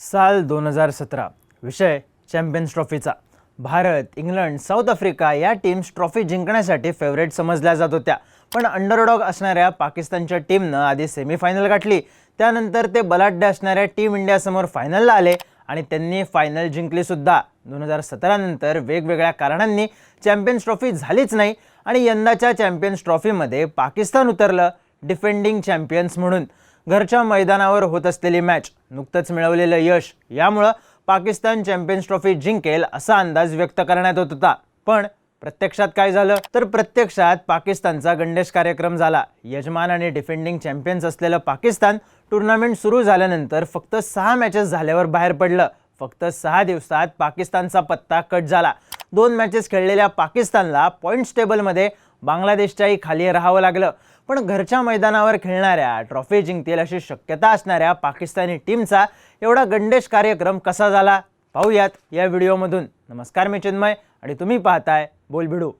साल दोन हजार सतरा. विषय चॅम्पियन्स ट्रॉफीचा भारत इंग्लंड साऊथ आफ्रिका या टीम्स ट्रॉफी जिंकण्यासाठी फेवरेट समजल्या जात होत्या. पण अंडरडॉग असणाऱ्या पाकिस्तानच्या टीमनं आधी सेमीफायनल गाठली. त्यानंतर ते बलाढ्य असणाऱ्या टीम इंडियासमोर फायनलला आले आणि त्यांनी फायनल जिंकलीसुद्धा दोन हजार सतरानंतर वेगवेगळ्या कारणांनी चॅम्पियन्स ट्रॉफी झालीच नाही आणि यंदाच्या चॅम्पियन्स ट्रॉफीमध्ये पाकिस्तान उतरलं डिफेंडिंग चॅम्पियन्स म्हणून. घरच्या मैदानावर होत असलेली मॅच नुकतंच मिळवलेलं यश यामुळं पाकिस्तान चॅम्पियन्स ट्रॉफी जिंकेल असा अंदाज व्यक्त करण्यात होत होता. पण प्रत्यक्षात काय झालं? तर प्रत्यक्षात पाकिस्तानचा गंडेश कार्यक्रम झाला. यजमान आणि डिफेंडिंग चॅम्पियन्स असलेलं पाकिस्तान टुर्नामेंट सुरू झाल्यानंतर फक्त सहा मॅचेस झाल्यावर बाहेर पडलं. फक्त सहा दिवसात पाकिस्तानचा पत्ता कट झाला. दोन मॅचेस खेळलेल्या पाकिस्तानला पॉईंट्स टेबलमध्ये बांगलादेशच्याही खाली राहावं लागलं. पण घरच्या मैदानावर खेळणाऱ्या ट्रॉफी जिंकतील अशी शक्यता असणाऱ्या पाकिस्तानी टीमचा एवढा गंडेश कार्यक्रम कसा झाला? पाहूयात या व्हिडिओमधून. नमस्कार मी चिन्मय आणि तुम्ही पाहताय बोलभिडू.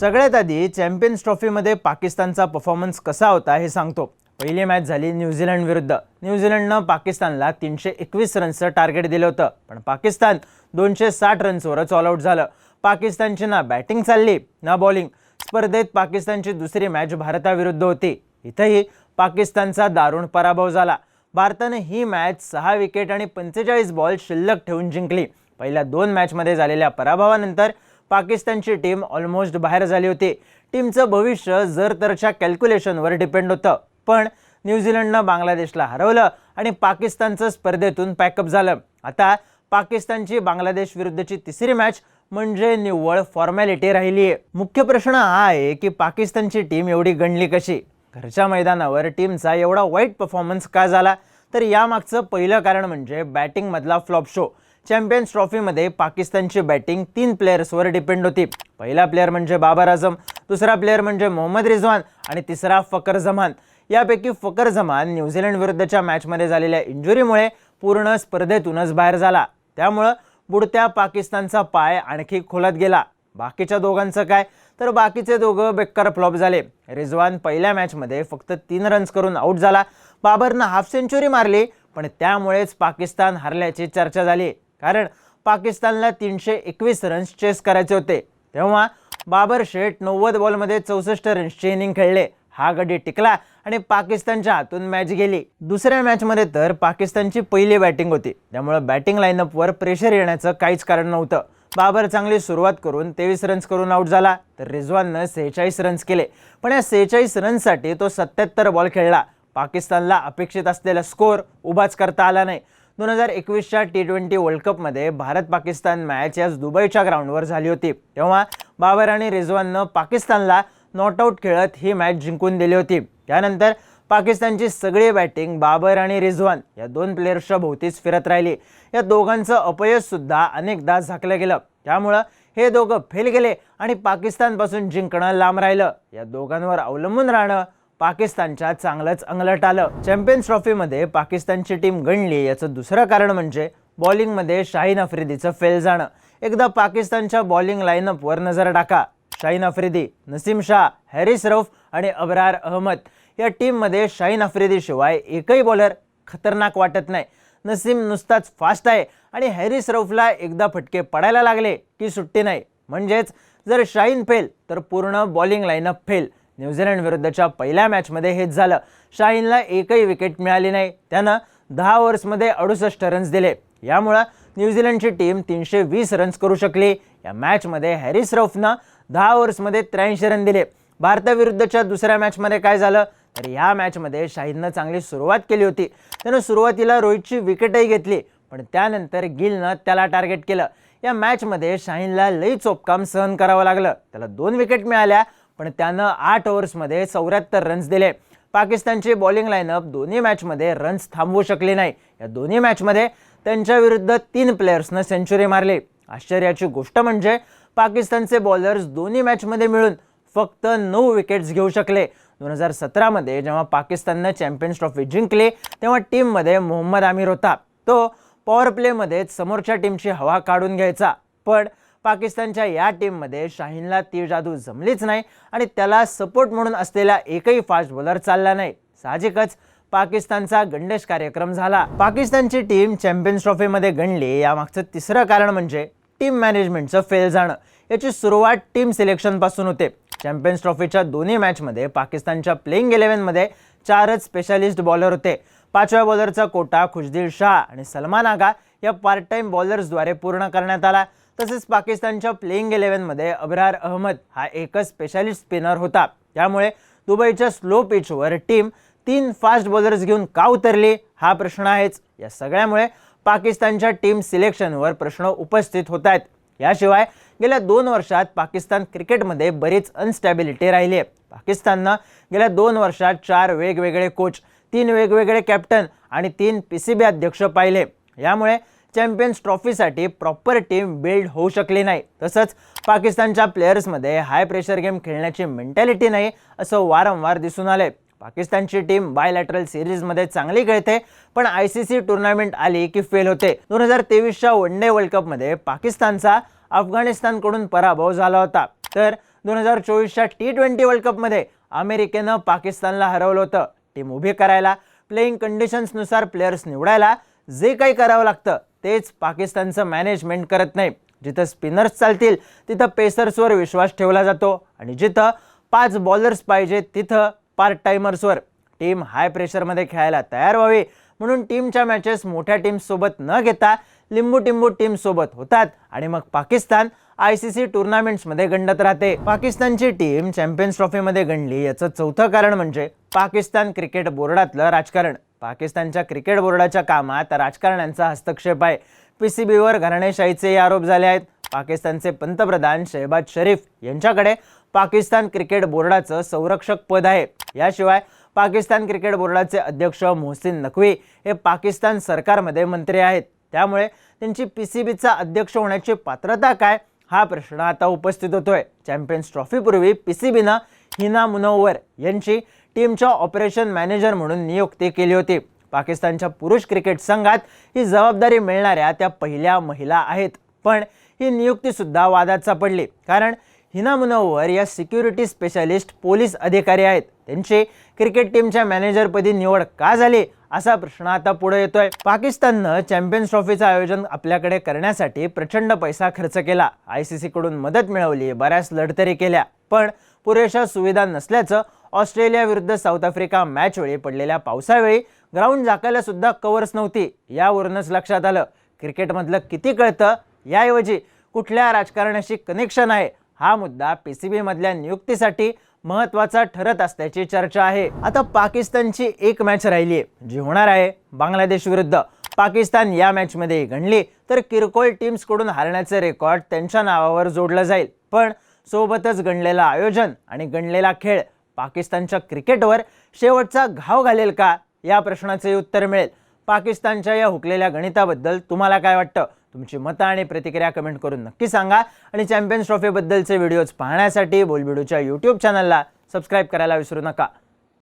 सगळ्यात आधी चॅम्पियन्स ट्रॉफीमध्ये पाकिस्तानचा परफॉर्मन्स कसा होता हे सांगतो. पहिली मॅच झाली न्यूझीलंड विरुद्ध. न्यूझीलंडनं पाकिस्तानला तीनशे एकवीस रन्सचं टार्गेट दिलं होतं. पण पाकिस्तान दोनशे साठ रन्सवरच ऑल आऊट झालं. पाकिस्तानची ना बॅटिंग चालली ना बॉलिंग स्पर्धेत पाकिस्तानची दुसरी मॅच भारताविरुद्ध होती. इथंही पाकिस्तानचा दारुण पराभव झाला. भारतानं ही मॅच सहा विकेट आणि पंचेचाळीस बॉल शिल्लक ठेवून जिंकली. पहिल्या दोन मॅचमध्ये झालेल्या पराभवानंतर पाकिस्तानची टीम ऑलमोस्ट बाहेर झाली होती. टीमचं भविष्य जर तरच्या कॅल्क्युलेशनवर डिपेंड होतं. पण न्यूझीलंडनं बांगलादेशला हरवलं आणि पाकिस्तानचं स्पर्धेतून पॅकअप झालं. आता पाकिस्तानची बांगलादेश विरुद्धची तिसरी मॅच म्हणजे निव्वळ फॉर्मॅलिटी राहिली. आहे मुख्य प्रश्न हा आहे की पाकिस्तानची टीम एवढी गणली कशी? घरच्या मैदानावर टीमचा एवढा वाईट परफॉर्मन्स का झाला? तर यामागचं पहिलं कारण म्हणजे बॅटिंगमधला फ्लॉप शो चॅम्पियन्स ट्रॉफीमध्ये पाकिस्तानची बॅटिंग तीन प्लेयर्सवर डिपेंड होती. पहिला प्लेअर म्हणजे बाबर आझम दुसरा प्लेअर म्हणजे मोहम्मद रिझवान आणि तिसरा फकर जमान. यापैकी फकर जमान न्यूझीलंड विरुद्धच्या मॅचमध्ये झालेल्या इंजुरीमुळे पूर्ण स्पर्धेतूनच बाहेर झाला. त्यामुळं बुडत्या पाकिस्तानचा पाय आणखी खोलात गेला. बाकीच्या दोघांचं काय? तर बाकीचे दोघं बेकार फ्लॉप झाले. रिजवान पहिल्या मॅचमध्ये फक्त तीन रन्स करून आऊट झाला. बाबरनं हाफ सेंचुरी मारली पण त्यामुळेच पाकिस्तान हरल्याची चर्चा झाली. कारण पाकिस्तानला तीनशे एकवीस रन्स चेस करायचे होते. तेव्हा बाबर शेठ नव्वद बॉलमध्ये चौसष्ट रन्सची इनिंग खेळले. हा गडी टिकला आणि पाकिस्तानच्या हातून मॅच गेली. दुसऱ्या मॅचमध्ये तर पाकिस्तानची पहिली बॅटिंग होती. त्यामुळे बॅटिंग लाईनअपवर प्रेशर येण्याचं काहीच कारण नव्हतं. बाबर चांगली सुरुवात करून तेवीस रन्स करून आऊट झाला तर रिझवाननं सेहेचाळीस रन्स केले. पण या सेहेचाळीस रन्ससाठी तो सत्याहत्तर बॉल खेळला. पाकिस्तानला अपेक्षित असलेला स्कोअर उभाच करता आला नाही. दोन हजार एकवीसच्या टी ट्वेंटी वर्ल्ड कपमध्ये भारत पाकिस्तान मॅच याच दुबईच्या ग्राउंडवर झाली होती. तेव्हा बाबर आणि रिझवाननं पाकिस्तानला नॉट आऊट खेळत ही मॅच जिंकून दिली होती. त्यानंतर पाकिस्तानची सगळी बॅटिंग बाबर आणि रिझवान या दोन प्लेयर्सच्या भोवतीच फिरत राहिली. या दोघांचं अपयशसुद्धा अनेकदा झाकलं गेलं. त्यामुळं हे दोघं फेल गेले आणि पाकिस्तानपासून जिंकणं लांब राहिलं. या दोघांवर अवलंबून राहणं पाकिस्तानच्या चांगलंच अंगलट आलं. चॅम्पियन्स ट्रॉफीमध्ये पाकिस्तानची टीम गणली याचं दुसरं कारण म्हणजे बॉलिंगमध्ये शाहीन आफ्रिदीचं फेल जाणं. एकदा पाकिस्तानच्या बॉलिंग लाईनअपवर नजर टाका. शाहीन आफ्रिदी नसीम शाह हॅरिस रौफ आणि अबरार अहमद या टीममध्ये शाहीन आफ्रिदीशिवाय एकही बॉलर खतरनाक वाटत नाही. नसीम नुसताच फास्ट आहे आणि हॅरिस रौफला एकदा फटके पडायला लागले की सुट्टी नाही. म्हणजेच जर शाहीन फेल तर पूर्ण बॉलिंग लाईनअप फेल न्यूझीलंड विरुद्धच्या पहिल्या मॅचमध्ये हेच झालं. शाहीनला एकही विकेट मिळाली नाही. त्यानं दहा ओव्हर्समध्ये अडुसष्ट रन्स दिले. यामुळं न्यूझीलंडची टीम तीनशे वीस रन्स करू शकली. या मॅचमध्ये हॅरिस रौफनं दहा ओव्हर्समध्ये त्र्याऐंशी रन दिले. भारताविरुद्धच्या दुसऱ्या मॅचमध्ये काय झालं? तर या मॅचमध्ये शाहिदनं चांगली सुरुवात केली होती. त्यानं सुरुवातीला रोहितची विकेटही घेतली पण त्यानंतर गिलनं त्याला टार्गेट केलं. या मॅचमध्ये शाहीनला लई चोपकाम सहन करावं लागलं. त्याला दोन विकेट मिळाल्या पण त्यानं आठ ओव्हर्समध्ये चौऱ्याहत्तर रन्स दिले. पाकिस्तानची बॉलिंग लाईनअप दोन्ही मॅचमध्ये रन्स थांबवू शकले नाही. या दोन्ही मॅचमध्ये त्यांच्या विरुद्ध तीन प्लेयर्सनं सेंचुरी मारली. आश्चर्याची गोष्ट म्हणजे पाकिस्तानचे बॉलर्स दोन्ही मॅचमध्ये मिळून फक्त नऊ विकेट्स घेऊ शकले. दोन हजार सतरामध्ये जेव्हा पाकिस्ताननं चॅम्पियन्स ट्रॉफी जिंकली तेव्हा टीममध्ये मोहम्मद आमिर होता. तो पॉवर प्लेमध्येच समोरच्या टीमची हवा काढून घ्यायचा. पण पाकिस्तानच्या या टीममध्ये शाहीनला ती जादू जमलीच नाही आणि त्याला सपोर्ट म्हणून असलेला एकही फास्ट बॉलर चालला नाही. साहजिकच पाकिस्तानचा गणेश कार्यक्रम झाला. पाकिस्तानची टीम चॅम्पियन्स ट्रॉफीमध्ये गणली. यामागचं तिसरं कारण म्हणजे टीम मॅनेजमेंटचं फेल जाणं याची सुरुवात टीम सिलेक्शनपासून होते. चॅम्पियन्स ट्रॉफीच्या दोन्ही मॅचमध्ये पाकिस्तानच्या प्लेइंग इलेव्हनमध्ये चारच स्पेशालिस्ट बॉलर होते. पाचव्या बॉलरचा कोटा खुशदिल शाह आणि सलमान आगा या पार्ट टाइम बॉलर्सद्वारे पूर्ण करण्यात आला. तसेच पाकिस्तानच्या प्लेइंग इलेव्हनमध्ये अब्रार अहमद हा एकच स्पेशालिस्ट स्पिनर होता. त्यामुळे दुबईच्या स्लो पिचवर टीम तीन फास्ट बॉलर्स घेऊन का उतरली? हा प्रश्न आहेच. या सगळ्यामुळे पाकिस्तानच्या टीम सिलेक्शनवर प्रश्न उपस्थित होत आहेत याशिवाय गेल्या दोन वर्षात पाकिस्तान क्रिकेटमध्ये बरीच अनस्टॅबिलिटी राहिली आहे. पाकिस्ताननं गेल्या दोन वर्षात चार वेगवेगळे कोच तीन वेगवेगळे कॅप्टन आणि तीन पी सी बी अध्यक्ष पाहिले. यामुळे चॅम्पियन्स ट्रॉफीसाठी प्रॉपर टीम बिल्ड होऊ शकली नाही. तसंच पाकिस्तानच्या प्लेयर्समध्ये हाय प्रेशर गेम खेळण्याची मेंटॅलिटी नाही असं वारंवार दिसून आलंय. पाकिस्तानची टीम बायलॅटरल सिरीजमध्ये चांगली खेळते पण आय सी सी टुर्नामेंट आली की फेल होते. दोन हजार तेवीसच्या वन डे वर्ल्ड कपमध्ये पाकिस्तानचा अफगाणिस्तानकडून पराभव झाला होता. तर दोन हजार चोवीसच्या टी ट्वेंटी वर्ल्ड कपमध्ये अमेरिकेनं पाकिस्तानला हरवलं होतं. टीम उभी करायला प्लेईंग कंडिशन्सनुसार प्लेयर्स निवडायला जे काही करावं लागतं तेच पाकिस्तानचं मॅनेजमेंट करत नाही. जिथं स्पिनर्स चालतील तिथं पेसर्सवर विश्वास ठेवला जातो. आणि जिथं पाच बॉलर्स पाहिजे तिथं पार्ट टाइमर्सवर टीम हाय प्रेशरमध्ये खेळायला तयार व्हावी. म्हणून टीमच्या मॅचेस मोठ्या टीम्ससोबत न घेता लिंबू टिंबू टीमसोबत होतात आणि मग पाकिस्तान आय सी सी टुर्नामेंट्समध्ये गंडत राहते. पाकिस्तानची टीम चॅम्पियन्स ट्रॉफीमध्ये गणली याचं चौथं कारण म्हणजे पाकिस्तान क्रिकेट बोर्डातलं राजकारण. पाकिस्तानच्या क्रिकेट बोर्डाच्या कामात राजकारण्यांचा हस्तक्षेप आहे. पी सी बीवर घराणेशाहीचे आरोप झाले आहेत. पाकिस्तानचे पंतप्रधान शहबाज शरीफ यांच्याकडे पाकिस्तान क्रिकेट बोर्डाचं संरक्षक पद आहे. याशिवाय पाकिस्तान क्रिकेट बोर्डाचे अध्यक्ष मोहसिन नकवी हे पाकिस्तान सरकारमध्ये मंत्री आहेत. त्यामुळे त्यांची पी सी बीचा अध्यक्ष होण्याची पात्रता काय? हा प्रश्न आता उपस्थित होतोय. चॅम्पियन्स ट्रॉफीपूर्वी पी सी बीनं हिना मुनव्वर यांची टीमच्या ऑपरेशन मॅनेजर म्हणून नियुक्ती केली होती. पाकिस्तानच्या पुरुष क्रिकेट संघात ही जबाबदारी मिळणाऱ्या त्या पहिल्या महिला आहेत. पण ही नियुक्तीसुद्धा वादात सापडली. कारण हिना मुनव्वर या सिक्युरिटी स्पेशालिस्ट पोलीस अधिकारी आहेत. त्यांची क्रिकेट टीमच्या मॅनेजरपदी निवड का झाली? असा प्रश्न आता पुढे येतोय. पाकिस्ताननं चॅम्पियन्स ट्रॉफीचं आयोजन आपल्याकडे करण्यासाठी प्रचंड पैसा खर्च केला. आय सी सीकडून मदत मिळवली बऱ्याच लढतरी केल्या. पण पुरेशा सुविधा नसल्याचं ऑस्ट्रेलियाविरुद्ध साऊथ आफ्रिका मॅचवेळी पडलेल्या पावसावेळी ग्राउंड झाकायला सुद्धा कव्हर्स नव्हती. यावरूनच लक्षात आलं. क्रिकेटमधलं किती कळतं? याऐवजी कुठल्या राजकारणाशी कनेक्शन आहे हा मुद्दा पी सी बीमधल्या नियुक्तीसाठी महत्त्वाचा ठरत असल्याची चर्चा आहे. आता पाकिस्तानची एक मॅच राहिली आहे जी होणार आहे बांगलादेश विरुद्ध. पाकिस्तान या मॅचमध्ये गणली तर किरकोळ टीम्सकडून हारण्याचे रेकॉर्ड त्यांच्या नावावर जोडलं जाईल. पण सोबतच गणलेलं आयोजन आणि गणलेला खेळ पाकिस्तानच्या क्रिकेटवर शेवटचा घाव घालेल का? या प्रश्नाचे उत्तर मिळेल. पाकिस्तानच्या या हुकलेल्या गणिताबद्दल तुम्हाला काय वाटतं? तुमची मतं आणि प्रतिक्रिया कमेंट करून नक्की सांगा. आणि चॅम्पियन्स ट्रॉफीबद्दलचे व्हिडिओज पाहण्यासाठी बोलबिडूच्या यूट्यूब चॅनलला सबस्क्राईब करायला विसरू नका.